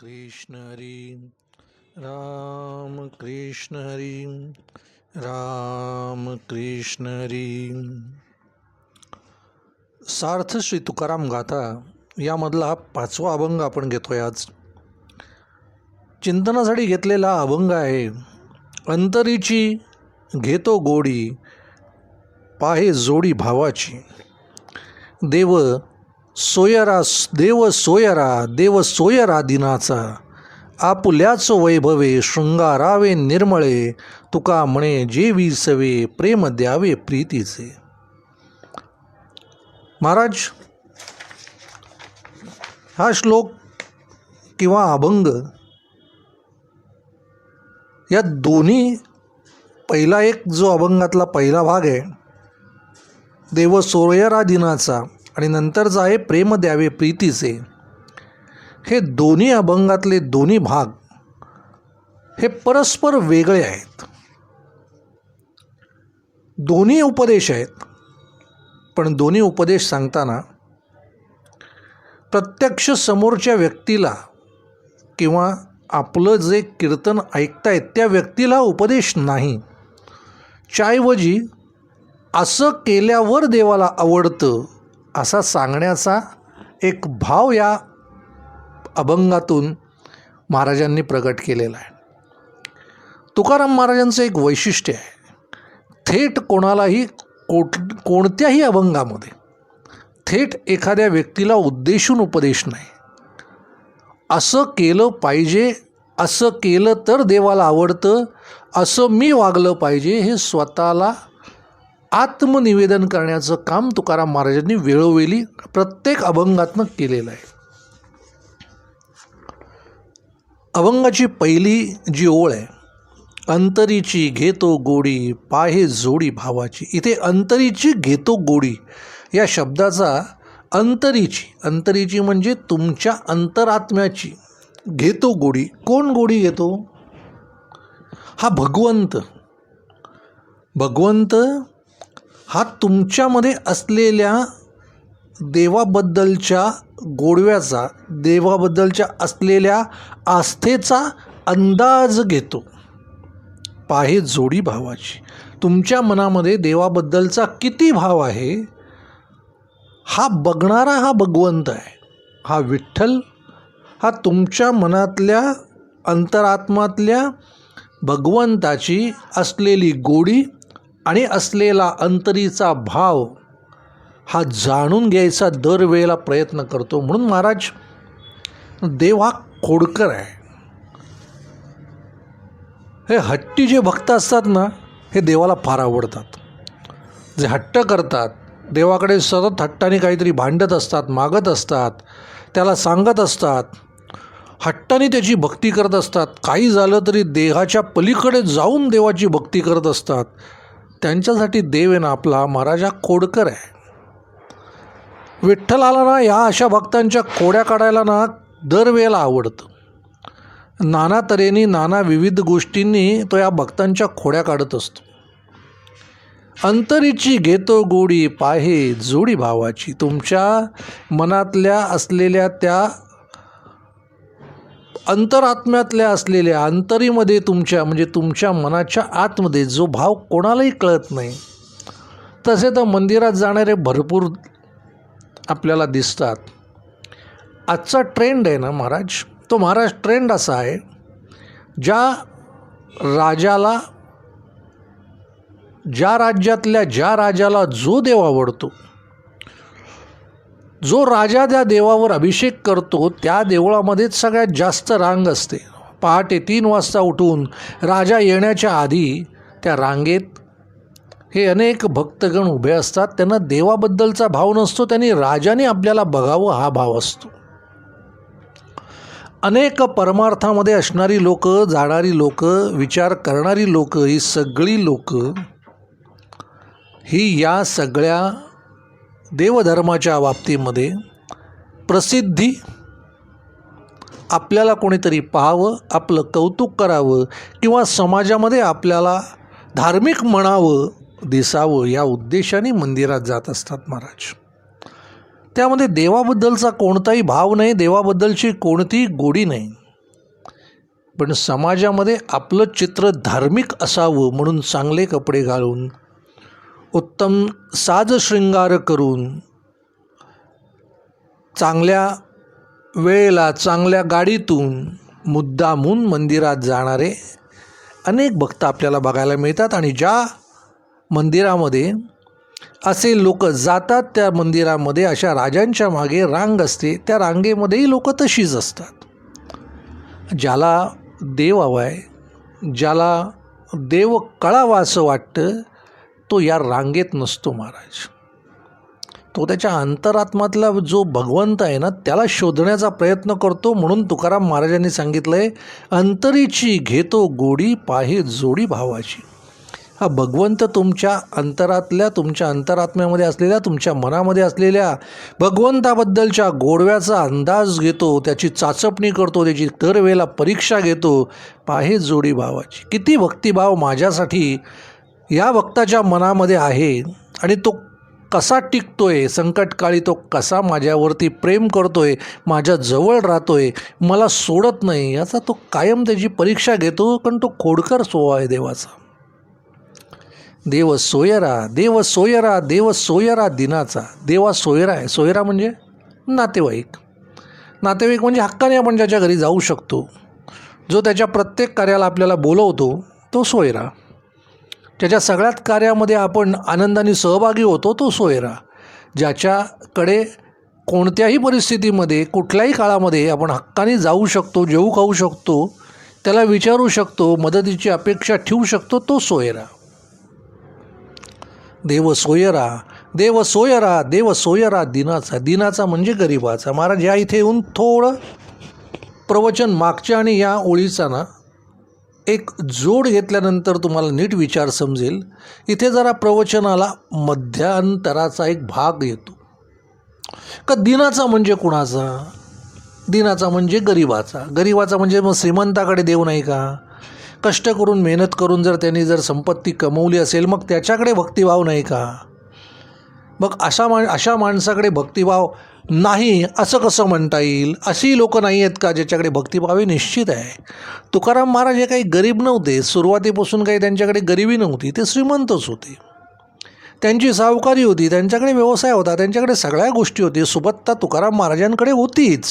कृष्ण हरी राम कृष्ण हरी राम कृष्ण हरी. सार्थ श्री तुकाराम गाथा यामधला हा पाचवा अभंग आपण घेतोय आज. चिंतनासाठी घेतलेला अभंग आहे अंतरीची घेतो गोडी पाहे जोडी भावाची. देव सोयरा देव सोयरा देव सोयरा दिनाचा. आपुल्याच वैभवे शृंगारावे निर्मळे तुका म्हणे जे विसवे प्रेम द्यावे प्रीतीचे. महाराज हा श्लोक किंवा अभंग या दोन्ही पहिला एक जो अभंगातला पहिला भाग आहे देव सोयरा दिनाचा आणि नंतरचा आहे प्रेम द्यावे प्रीतीचे. हे दोन्ही अभंगातले दोन्ही भाग हे परस्पर वेगळे आहेत. दोन्ही उपदेश आहेत. पण दोन्ही उपदेश सांगताना प्रत्यक्ष समोरच्या व्यक्तीला किंवा आपलं जे कीर्तन ऐकतायत त्या व्यक्तीला उपदेश नाही. च्याऐवजी असं केल्यावर देवाला आवडतं. असा सांगण्याचा एक भाव या अभंगातून महाराजांनी प्रकट केलेला आहे. तुकाराम महाराजांचं एक वैशिष्ट्य आहे. थेट कोणालाही कोट कोणत्याही अभंगामध्ये थेट एखाद्या व्यक्तीला उद्देशून उपदेश नाही. असं केलं पाहिजे असं केलं तर देवाला आवडतं असं मी वागलं पाहिजे हे स्वतःला आत्मनिवेदन करण्याचं काम तुकाराम महाराजांनी वेळोवेळी प्रत्येक अभंगातनं केलेलं आहे. अभंगाची पहिली जी ओळ आहे अंतरीची घेतो गोडी पाहे जोडी भावाची. इथे अंतरीची घेतो गोडी या शब्दाचा अंतरीची अंतरीची म्हणजे तुमच्या अंतरात्म्याची. घेतो गोडी कोण गोडी घेतो? हा भगवंत. भगवंत हा तुमच्यामध्ये असलेल्या देवाबद्दलच्या गोडव्याचा देवाबद्दलच्या असलेल्या आस्थेचा अंदाज घेतो. पाहे जोडी भावाची. तुमच्या मनामध्ये देवाबद्दलचा किती भाव आहे? हा बघणारा हा भगवंत आहे. हा विठ्ठल हा तुमच्या मनातल्या अंतरात्मातल्या भगवंताची असलेली गोडी आणि असलेला अंतरीचा भाव हा जाणून घ्यायचा दरवेळेला प्रयत्न करतो. म्हणून महाराज देव हा खोडकर आहे. हे हट्टी जे भक्त असतात ना हे देवाला फार आवडतात. जे हट्ट करतात देवाकडे सतत हट्टाने काहीतरी भांडत असतात मागत असतात त्याला सांगत असतात. हट्टाने त्याची भक्ती करत असतात. काही झालं तरी देहाच्या पलीकडे जाऊन देवाची भक्ती करत असतात. त्यांच्यासाठी देव आहे ना आपला महाराजा खोडकर आहे. विठ्ठलाला ना या अशा भक्तांच्या खोड्या काढायला ना दरवेळेला आवडतं. नाना तऱ्हेने नाना विविध गोष्टींनी तो या भक्तांच्या खोड्या काढत असतो. अंतरीची घेतो गोडी पाहे जोडी भावाची. तुमच्या मनातल्या असलेल्या त्या अंतरात्म्यातल्या असलेल्या अंतरीमध्ये तुमच्या म्हणजे तुमच्या मनाच्या आतमध्ये जो भाव कोणालाही कळत नाही तसे तर मंदिरात जाणारे भरपूर आपल्याला दिसतात. आजचा ट्रेंड आहे ना महाराज? तो महाराज ट्रेंड असा आहे ज्या राजाला ज्या राज्यातल्या ज्या राजाला जो देव आवडतो जो राजा त्या देवावर अभिषेक करतो त्या देवळामध्येच सगळ्यात जास्त रांग असते. पहाटे तीन वाजता उठून राजा येण्याच्या आधी त्या रांगेत हे अनेक भक्तगण उभे असतात. त्यांना देवाबद्दलचा भाव नसतो त्यांनी राजाने आपल्याला बघावं हा भाव असतो. अनेक परमार्थामध्ये असणारी लोक जाणारी लोक विचार करणारी लोक ही सगळी लोक ही या सगळ्या देवधर्माच्या बाबतीमध्ये प्रसिद्धी आपल्याला कोणीतरी पाहावं आपलं कौतुक करावं किंवा समाजामध्ये आपल्याला धार्मिक म्हणावं दिसावं या उद्देशाने मंदिरात जात असतात महाराज. त्यामध्ये देवाबद्दलचा कोणताही भाव नाही देवाबद्दलची कोणतीही गोडी नाही. पण समाजामध्ये आपलं चित्र धार्मिक असावं म्हणून चांगले कपडे घालून उत्तम साजशृंगार करून चांगल्या वेळेला चांगल्या गाडीतून मुद्दामून मंदिरात जाणारे अनेक भक्त आपल्याला बघायला मिळतात आणि ज्या मंदिरामध्ये असे लोक जातात त्या मंदिरामध्ये अशा राजांच्या मागे रांग असते त्या रांगेमध्येही लोक तशीच असतात. ज्याला देव हवा आहे ज्याला देव कळावा असं वाटतं तो या रांगेत नसतो महाराज. तो त्याच्या अंतरात्मातला जो भगवंत आहे ना त्याला शोधण्याचा प्रयत्न करतो म्हणून तुकाराम महाराजांनी सांगितलं आहे अंतरीची घेतो गोडी पाहे जोडी भावाची. हा भगवंत तुमच्या अंतरातल्या तुमच्या अंतरात्म्यामध्ये असलेल्या तुमच्या मनामध्ये असलेल्या भगवंताबद्दलच्या गोडव्याचा अंदाज घेतो त्याची चाचपणी करतो त्याची दरवेळेला परीक्षा घेतो पाहे जोडी भावाची. किती भक्तिभाव माझ्यासाठी या भक्ताच्या मनामध्ये आहे आणि तो कसा टिकतोय संकटकाळी तो कसा माझ्यावरती प्रेम करतोय माझ्या जवळ राहतोय मला सोडत नाही याचा तो कायम त्याची परीक्षा घेतो कारण तो खोडकर सोवा आहे देवाचा. देव सोयरा देव सोयरा देव सोयरा दिनाचा. देवा सोयरा आहे. सोयरा म्हणजे नातेवाईक. नातेवाईक म्हणजे हक्काने आपण ज्याच्या घरी जाऊ शकतो. जो त्याच्या प्रत्येक कार्याला आपल्याला बोलवतो तो सोयरा. ज्याच्या सगळ्यात कार्यामध्ये आपण आनंदाने सहभागी होतो तो सोयरा ज्याच्याकडे कोणत्याही परिस्थितीमध्ये कुठल्याही काळामध्ये आपण हक्काने जाऊ शकतो जेऊ खाऊ शकतो त्याला विचारू शकतो मदतीची अपेक्षा ठेवू शकतो तो सोयरा. देव सोयरा देव सोयरा देव सोयरा दिनाचा दिनाचा म्हणजे गरिबाचा. महाराज या इथे येऊन थोडं प्रवचन मागच्या आणि या ओळीचा ना एक जोड घेतल्यानंतर तुम्हाला नीट विचार समजेल. इथे जरा प्रवचनाला मध्यांतराचा एक भाग येतो. का दिनाचा म्हणजे कुणाचा? दिनाचा म्हणजे गरिबाचा. गरिबाचा म्हणजे मग श्रीमंताकडे देव नाही का? कष्ट करून मेहनत करून जर त्यांनी जर संपत्ती कमवली असेल मग त्याच्याकडे भक्तिभाव नाही का? मग अशा मा अशा माणसाकडे भक्तिभाव नाही असं कसं म्हणता येईल? अशी लोक नाही आहेत का ज्याच्याकडे भक्तिभावे निश्चित आहे? तुकाराम महाराज हे काही गरीब नव्हते. सुरुवातीपासून काही त्यांच्याकडे गरिबी नव्हती. ते श्रीमंतच होते. त्यांची सावकारी होती त्यांच्याकडे व्यवसाय होता त्यांच्याकडे सगळ्या गोष्टी होती. सुबत्ता तुकाराम महाराजांकडे होतीच.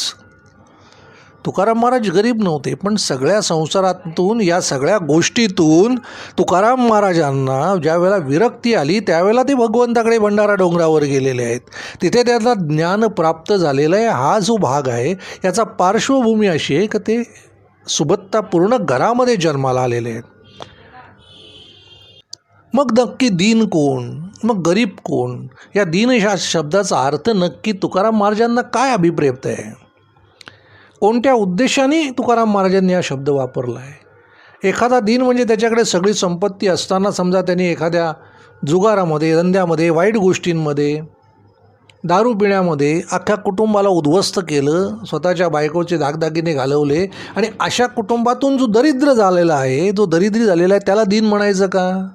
तुकाराम महाराज गरीब नव्हते पण सगळ्या संसारातून या सगळ्या गोष्टीतून तुकाराम महाराजांना ज्या वेळेला विरक्ती आली त्यावेळेला ते भगवंताकडे भंडारा डोंगरावर गेलेले आहेत. तिथे त्यांना ज्ञान प्राप्त झालेलं आहे. हा जो भाग आहे याचा पार्श्वभूमी अशी आहे का ते सुबत्ता पूर्ण घरामध्ये जन्माला आलेले आहेत. मग नक्की दीन कोण? मग गरीब कोण? या दीन शब्दाचा अर्थ नक्की तुकाराम महाराजांना काय अभिप्रेत आहे? कोणत्या उद्देशाने तुकाराम महाराजांनी हा शब्द वापरला आहे? एखादा दिन म्हणजे त्याच्याकडे सगळी संपत्ती असताना समजा त्यांनी एखाद्या जुगारामध्ये धंद्यामध्ये वाईट गोष्टींमध्ये दारू पिण्यामध्ये अख्ख्या कुटुंबाला उद्ध्वस्त केलं स्वतःच्या बायकोचे दागदागिने घालवले आणि अशा कुटुंबातून जो दरिद्र झालेला आहे जो दरिद्री झालेला आहे त्याला दिन म्हणायचं का?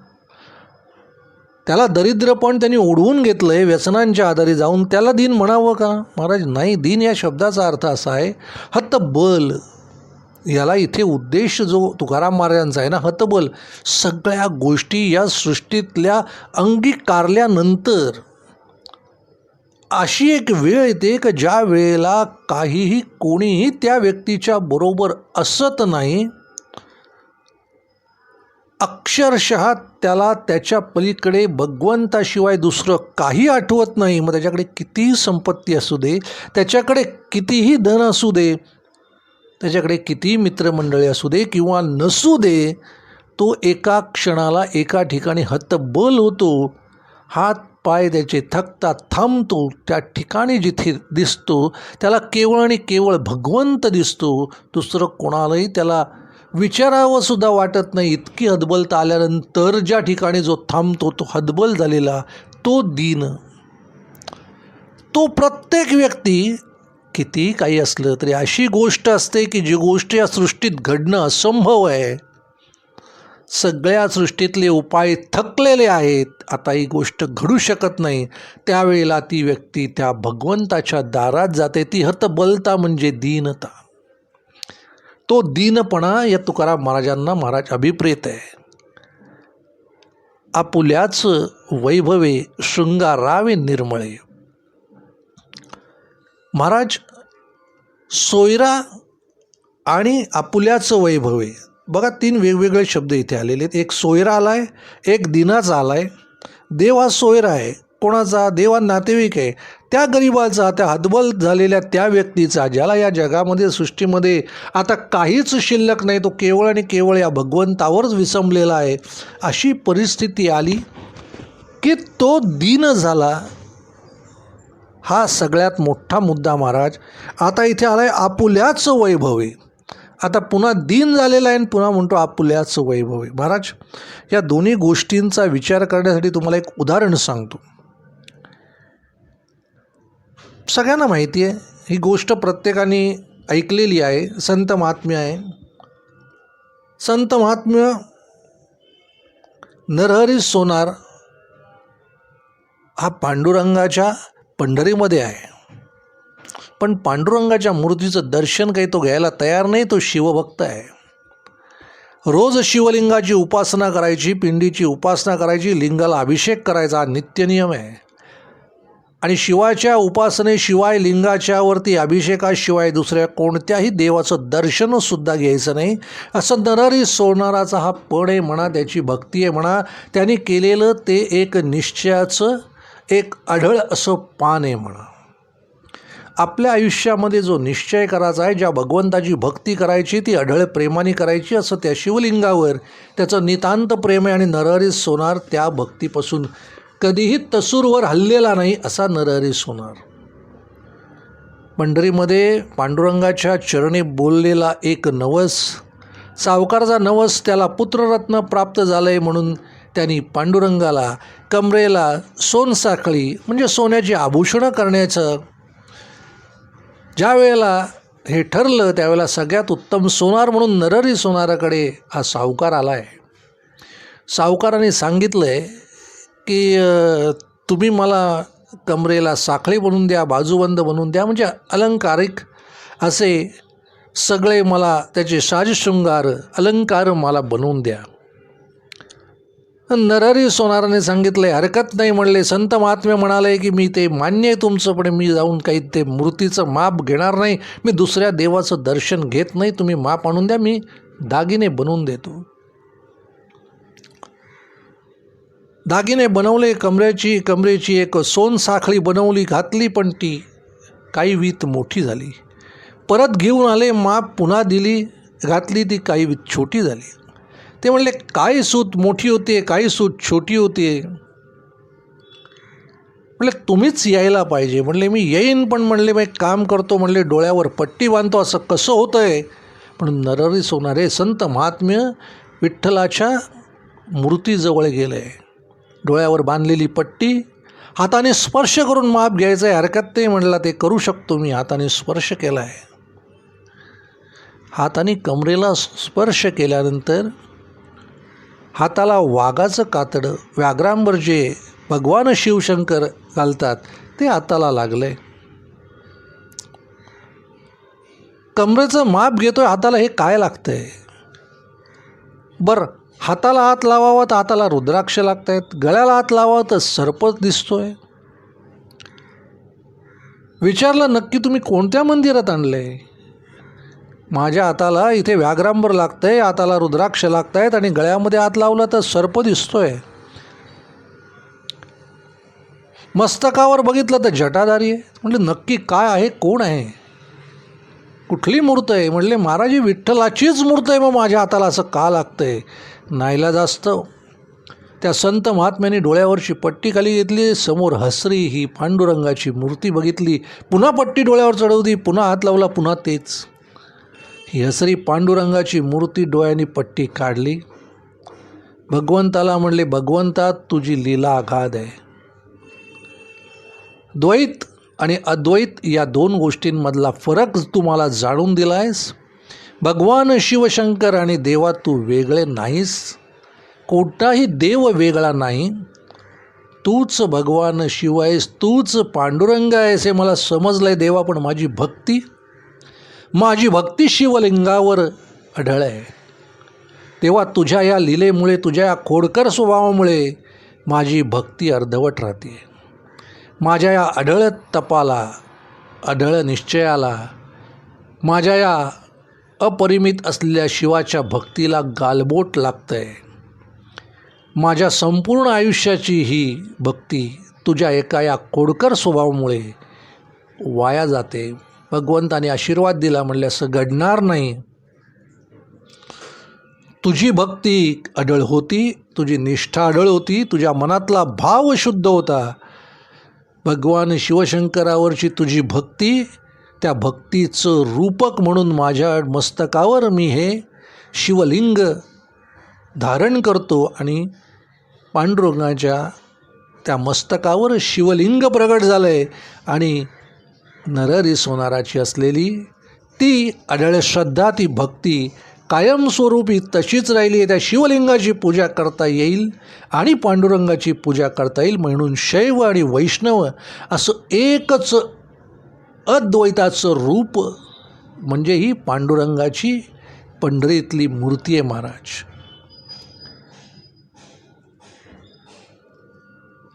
त्याला दरिद्रपण त्यांनी ओढवून घेतलं आहे व्यसनांच्या आधारे जाऊन त्याला दिन म्हणावं का? महाराज नाही दिन या शब्दाचा अर्थ असा आहे हतबल. याला इथे उद्देश जो तुकाराम महाराजांचा आहे ना हतबल. सगळ्या गोष्टी या सृष्टीतल्या अंगीकारल्यानंतर अशी एक वेळ येते की ज्या वेळेला काहीही कोणीही त्या व्यक्तीच्या बरोबर असत नाही अक्षरशः त्याला त्याच्या पलीकडे भगवंताशिवाय दुसरं काही आठवत नाही. मग त्याच्याकडे कितीही संपत्ती असू दे त्याच्याकडे कितीही धन असू दे त्याच्याकडे कितीही मित्रमंडळी असू दे किंवा नसू दे तो एका क्षणाला एका ठिकाणी हतबल होतो. हात पाय त्याचे थकता थांबतो. त्या ठिकाणी जिथे दिसतो त्याला केवळ आणि केवळ भगवंत दिसतो. दुसरं कोणालाही त्याला विचारावं सुद्धा वाटत नाही. इतकी हदबलता आल्यानंतर ज्या ठिकाणी जो थांबतो तो हदबल झालेला तो दिन. तो प्रत्येक व्यक्ती किती काही असलं तरी अशी गोष्ट असते की जी गोष्ट या सृष्टीत घडणं असंभव आहे. सगळ्या सृष्टीतले उपाय थकलेले आहेत. आता ही गोष्ट घडू शकत नाही. त्यावेळेला ती व्यक्ती त्या भगवंताच्या दारात जाते. ती हतबलता म्हणजे दीनता. तो दीनपणा या तुकाराम महाराजांना महाराज अभिप्रेत आहे. आपुल्याच वैभवे शृंगारावे निर्मळे. महाराज सोयरा आणि आपुल्याचं वैभवे. बघा तीन वेगवेगळे शब्द इथे आलेले आहेत. एक सोयरा आला आहे एक दिनाचा आलाय. देव हा सोयरा आहे. कोणाचा देवा नातेवाईक आहे त्या गरिबाचा त्या हतबल झालेल्या त्या व्यक्तीचा ज्याला या जगामध्ये सृष्टीमध्ये आता काहीच शिल्लक नाही तो केवळ आणि केवळ या भगवंतावरच विसंबलेला आहे. अशी परिस्थिती आली की तो दीन झाला. हा सगळ्यात मोठा मुद्दा महाराज आता इथे आला आपुल्याचं वैभव. आहे आता पुन्हा दीन झालेला आहे आणि पुन्हा म्हणतो आपुल्याचं वैभव. आहे महाराज या दोन्ही गोष्टींचा विचार करण्यासाठी तुम्हाला एक उदाहरण सांगतो. सगळ्यांना माहिती आहे. ही गोष्ट प्रत्येकाने ऐकलेली आहे. संत महात्म्य आहे. संत महात्म्य नरहरी सोनार हा पांडुरंगाच्या पंढरीमध्ये आहे. पण पांडुरंगाच्या मूर्तीचं दर्शन काही तो घ्यायला तयार नाही तो शिवभक्त आहे. रोज शिवलिंगाची उपासना करायची पिंडीची उपासना करायची लिंगाला अभिषेक करायचा हा नित्यनियम आहे. आणि शिवाच्या उपासनेशिवाय लिंगाच्यावरती अभिषेकाशिवाय दुसऱ्या कोणत्याही देवाचं दर्शनसुद्धा घ्यायचं नाही. असं नररी सोनाराचा हा पण आहे म्हणा त्याची भक्ती आहे म्हणा त्यांनी केलेलं ते एक निश्चयाचं एक आढळ असं पान आहे म्हणा. आपल्या आयुष्यामध्ये जो निश्चय करायचा आहे ज्या भगवंताची भक्ती करायची ती अढळ प्रेमाने करायची असं त्या शिवलिंगावर त्याचं नितांत प्रेम आहे आणि नरहरी सोनार त्या भक्तीपासून कधीही तसूरवर हल्लेला नाही असा नरहरी सोनार पंढरीमध्ये पांडुरंगाच्या चरणी बोललेला एक नवस सावकारचा नवस त्याला पुत्ररत्न प्राप्त झालं आहे म्हणून त्यांनी पांडुरंगाला कमरेला सोनसाखळी म्हणजे सोन्याची आभूषणं करण्याचं ज्या वेळेला हे ठरलं त्यावेळेला सगळ्यात उत्तम सोनार म्हणून नरहरी सोनाराकडे हा सावकार आला आहे सावकाराने सांगितलं आहे की तुम्ही मला कमरेला साखळी बनवून द्या बाजूबंद बनवून द्या म्हणजे अलंकारिक असे सगळे मला त्याचे साजशृंगार अलंकार मला बनवून द्या. नरहरी सोनाराने सांगितले हरकत नाही म्हणले. संत महात्मे म्हणाले की मी ते मान्य आहे तुमचं पण मी जाऊन काही ते मूर्तीचं माप घेणार नाही. मी दुसऱ्या देवाचं दर्शन घेत नाही. तुम्ही माप आणून द्या मी दागिने बनवून देतो. दागिने बनवले कमरेची कमरेची एक सोन साखळी बनवली घातली पण ती काही वीत मोठी झाली. परत घेऊन आले माप पुन्हा दिली घातली ती काही वीत छोटी झाली. ते म्हणले काय सूत मोठी होते काही सूत छोटी होते? म्हणले तुम्हीच यायला पाहिजे. म्हणले मी येईन पण म्हणले मी एक काम करतो. म्हणले डोळ्यावर पट्टी बांधतो असं कसं होतं आहे म्हणून नररी सोनारे संत महात्म्य विठ्ठलाच्या मूर्तीजवळ गेलं. आहे डोळ्यावर बांधलेली पट्टी हाताने स्पर्श करून माप घ्यायचं आहे. हरकत नाही म्हणला ते करू शकतो मी. हाताने स्पर्श केला आहे हाताने कमरेला स्पर्श केल्यानंतर हाताला वाघाचं कातडं व्याघ्रांवर जे भगवान शिवशंकर घालतात ते हाताला लागलं आहे कमरेचं माप घेतोय हाताला हे काय लागतंय? बरं हाताला हात लावावा तर हाताला रुद्राक्ष लागत आहेत गळ्याला हात लावावा तर सर्पच दिसतोय. विचारलं नक्की तुम्ही कोणत्या मंदिरात आणलं आहे माझ्या हाताला इथे व्याघ्रांबर लागतं आहे हाताला रुद्राक्ष लागत आहेत आणि गळ्यामध्ये हात लावला तर सर्प दिसतोय. मस्तकावर बघितलं तर जटाधारी आहे. म्हटलं नक्की काय आहे कोण आहे? कुठली मूर्त आहे? म्हणले महाराजी विठ्ठलाचीच मूर्त आहे मग माझ्या हाताला असं का लागतं आहे नाईला जास्त. त्या संत महात्म्याने डोळ्यावरची पट्टी खाली घेतली समोर हसरी ही पांडुरंगाची मूर्ती बघितली. पुन्हा पट्टी डोळ्यावर चढवली पुन्हा हात लावला पुन्हा तेच. ही हसरी पांडुरंगाची मूर्ती डोळ्यांनी पट्टी काढली. भगवंताला म्हणले भगवंता तुझी लीला अगाध आहे. द्वैत आणि अद्वैत या दोन गोष्टींमधला फरक तू मला जाणून दिला आहेस भगवान शिवशंकर आणि देवा तू वेगळे नाहीस. कोणताही देव वेगळा नाही. तूच भगवान शिव आहेस तूच पांडुरंग आहेस हे मला समजलं आहे देवा पण माझी भक्ती माझी भक्ती शिवलिंगावर आढळ आहे. तेव्हा तुझ्या या लिलेमुळे तुझ्या या खोडकर स्वभावामुळे माझी भक्ती अर्धवट राहते. माझ्या या अढळ तपाला अढळ निश्चयाला माझ्या या अपरिमित असलेल्या शिवाच्या भक्तीला गालबोट लागतं आहे माझ्या संपूर्ण आयुष्याची ही भक्ती तुझ्या एका या कोडकर स्वभावामुळे वाया जाते. भगवंताने आशीर्वाद दिला म्हणले असं घडणार नाही. तुझी भक्ती अडळ होती तुझी निष्ठा अडळ होती तुझ्या मनातला भाव शुद्ध होता. भगवान शिवशंकरावरची तुझी भक्ती त्या भक्तीचं रूपक म्हणून माझ्या मस्तकावर मी हे शिवलिंग धारण करतो आणि पांडुरंगाच्या त्या मस्तकावर शिवलिंग प्रगट झालं आहे आणि नरहरी सोनाराची असलेली ती अढळ श्रद्धा ती भक्ती कायमस्वरूपी तशीच राहिली आहे. त्या शिवलिंगाची पूजा करता येईल आणि पांडुरंगाची पूजा करता येईल म्हणून शैव आणि वैष्णव असं एकच अद्वैताचं रूप म्हणजे ही पांडुरंगाची पंढरीतली मूर्ती आहे महाराज.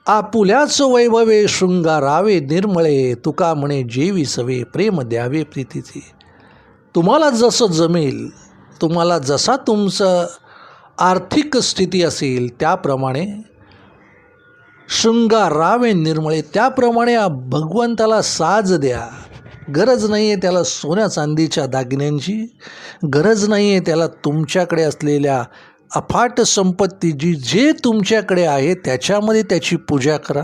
आपुल्याच वैभवे शृंगारावे निर्मळे तुका म्हणे जेवी सवे प्रेम द्यावे प्रीतीचे. तुम्हाला जसं जमेल तुम्हाला जसा तुमचं आर्थिक स्थिती असेल त्याप्रमाणे शृंगारावे निर्मळे त्याप्रमाणे भगवंताला साज द्या. गरज नाही आहे त्याला सोन्या चांदीच्या दागिन्यांची गरज नाही आहे त्याला तुमच्याकडे असलेल्या अफाट संपत्ती जी जे तुमच्याकडे आहे त्याच्यामध्ये त्याची पूजा करा.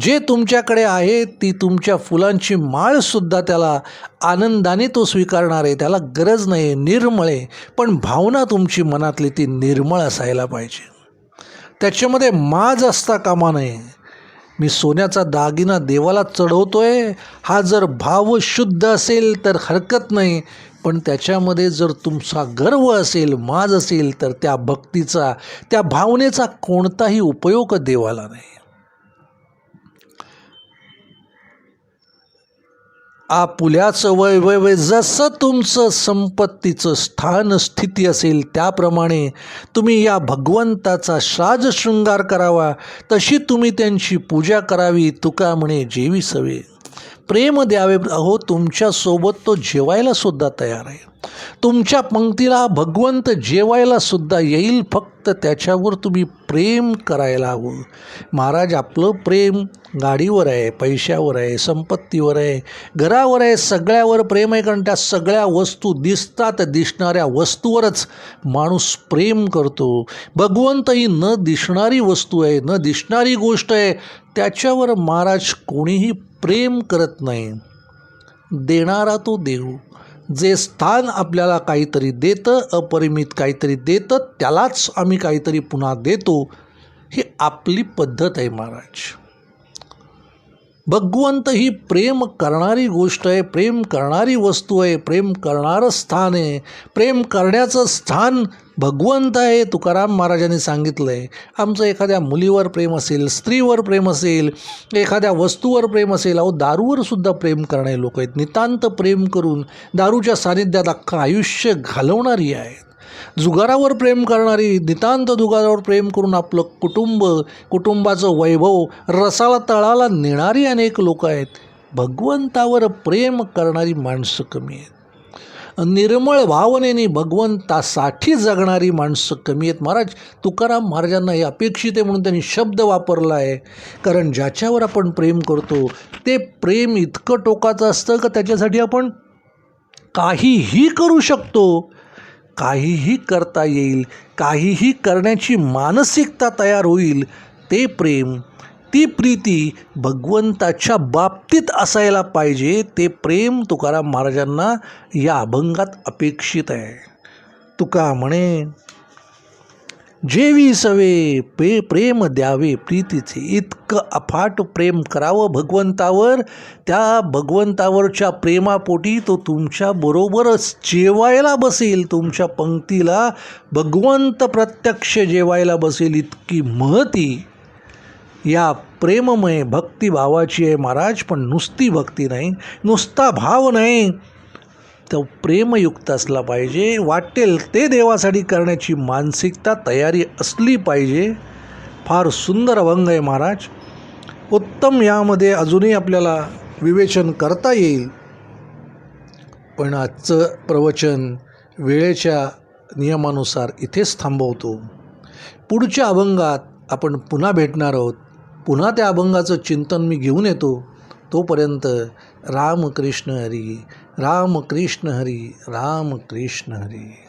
जे तुमच्याकडे आहे ती तुमच्या फुलांची माळसुद्धा त्याला आनंदाने तो स्वीकारणार आहे. त्याला गरज नाही निर्मळे. पण भावना तुमची मनातली ती निर्मळ असायला पाहिजे. त्याच्यामध्ये माज असता कामा नये. मी सोन्याचा दागिना देवाला चढवतोय. हा जर भाव शुद्ध असेल तर हरकत नाही. पण त्याच्यामध्ये जर तुमचा गर्व असेल माज असेल तर त्या भक्तीचा त्या भावनेचा कोणताही उपयोग देवाला नाही. आपुल्याचं वय वय वय जसं तुमचं संपत्तीचं स्थान स्थिती असेल त्याप्रमाणे तुम्ही या भगवंताचा साज शृंगार करावा. तशी तुम्ही त्यांची पूजा करावी. तुका म्हणे जेवी सवे. प्रेम द्यावे. अहो तुमच्यासोबत तो जेवायलासुद्धा तयार आहे. तुमच्या पंक्तीला भगवंत जेवायलासुद्धा येईल फक्त त्याच्यावर तुम्ही प्रेम करायला हवं. महाराज आपलं प्रेम गाडीवर आहे पैशावर आहे संपत्तीवर आहे घरावर आहे सगळ्यावर प्रेम आहे कारण त्या सगळ्या वस्तू दिसतात दिसणाऱ्या वस्तूवरच माणूस प्रेम करतो. भगवंत ही न दिसणारी वस्तू आहे न दिसणारी गोष्ट आहे त्याच्यावर महाराज कोणीही प्रेम करत नाही. देणारा तो देव. जे स्थान आपल्याला काहीतरी देतं अपरिमित काहीतरी देतं त्यालाच आम्ही काहीतरी पुन्हा देतो ही आपली पद्धत आहे महाराज. भगवंत ही प्रेम करणारी गोष्ट आहे प्रेम करणारी वस्तू आहे प्रेम करणारं स्थान आहे. प्रेम करण्याचं स्थान भगवंत आहे तुकाराम महाराजांनी सांगितलं आहे आमचं एखाद्या मुलीवर प्रेम असेल स्त्रीवर प्रेम असेल एखाद्या वस्तूवर प्रेम असेल अहो दारूवर सुद्धा प्रेम करणारे लोक आहेत. नितांत प्रेम करून दारूच्या सानिध्यात अख्खं आयुष्य घालवणारी आहेत. जुगारावर प्रेम करणारी नितांत जुगारावर प्रेम करून आपलं कुटुंब कुटुंबाचं वैभव रसाला तळाला नेणारी अनेक लोक आहेत. भगवंतावर प्रेम करणारी माणसं कमी आहेत. निर्मळ भावनेने भगवंतासाठी जगणारी माणसं कमी आहेत. महाराज तुकाराम महाराजांना हे अपेक्षित आहे म्हणून त्यांनी शब्द वापरला आहे. कारण ज्याच्यावर आपण प्रेम करतो ते प्रेम इतकं टोकाचं असतं का त्याच्यासाठी आपण काहीही करू शकतो? काहीही करता येईल काहीही करण्याची मानसिकता तयार होईल ते प्रेम ती प्रीती भगवंताच्या बाबतीत असायला पाहिजे ते प्रेम तुकाराम महाराजांना या अभंगात अपेक्षित आहे. तुका म्हणे जेवी सवे पे प्रेम द्यावे प्रीतीचे इतकं अफाट प्रेम करावं भगवंतावर त्या भगवंतावरच्या प्रेमापोटी तो तुमच्याबरोबरच जेवायला बसेल तुमच्या पंक्तीला भगवंत प्रत्यक्ष जेवायला बसेल इतकी महती. या प्रेममय भक्तिभावाची आहे महाराज पण नुसती भक्ती नाही नुसता भाव नाही. तो प्रेमयुक्त असला पाहिजे वाटेल ते देवासाठी करण्याची मानसिकता तयारी असली पाहिजे. फार सुंदर अभंग आहे महाराज. उत्तम यामध्ये अजूनही आपल्याला विवेचन करता येईल. पण आजचं प्रवचन वेळेच्या नियमानुसार इथेच थांबवतो. पुढच्या अभंगात आपण पुन्हा भेटणार आहोत. पुन्हा त्या अभंगाचं चिंतन मी घेऊन येतो तोपर्यंत राम कृष्ण हरी राम कृष्ण हरी राम कृष्ण हरी.